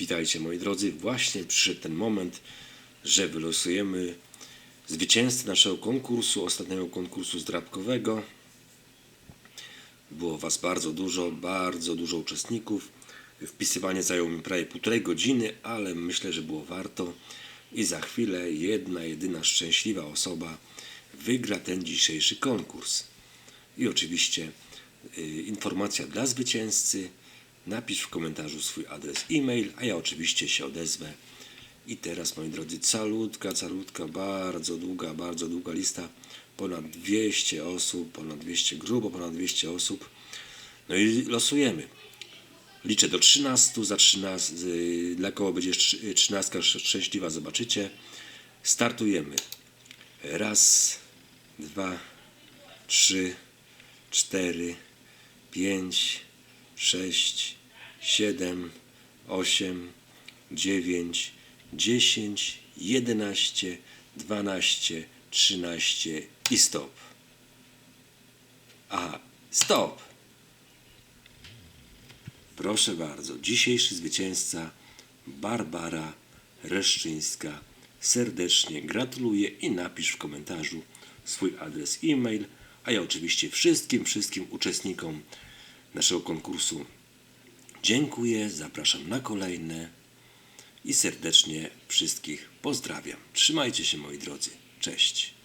Witajcie moi drodzy, właśnie przyszedł ten moment, że wylosujemy zwycięzcę naszego konkursu, ostatniego konkursu zdrabkowego. Było Was bardzo dużo, bardzo dużo uczestników. Wpisywanie zajęło mi prawie półtorej godziny, ale myślę, że było warto. I za chwilę jedna, jedyna szczęśliwa osoba wygra ten dzisiejszy konkurs. I oczywiście y, informacja dla zwycięzcy. Napisz w komentarzu swój adres e-mail, a ja oczywiście się odezwę. I teraz, moi drodzy, calutka, calutka, bardzo długa, bardzo długa lista. Ponad 200 osób, ponad 200, grubo ponad 200 osób. No i losujemy. Liczę do 13, za 13, y, dla kogo będzie 13 szczęśliwa, zobaczycie. Startujemy. Raz, dwa, trzy, cztery, pięć, sześć, siedem, osiem, dziewięć, dziesięć, jedenaście, dwanaście, trzynaście i stop. Aha, stop. Proszę bardzo, dzisiejszy zwycięzca Barbara Reszczyńska. Serdecznie gratuluję i napisz w komentarzu swój adres e-mail, a ja oczywiście wszystkim, wszystkim uczestnikom naszego konkursu dziękuję, zapraszam na kolejne i serdecznie wszystkich pozdrawiam. Trzymajcie się moi drodzy. Cześć.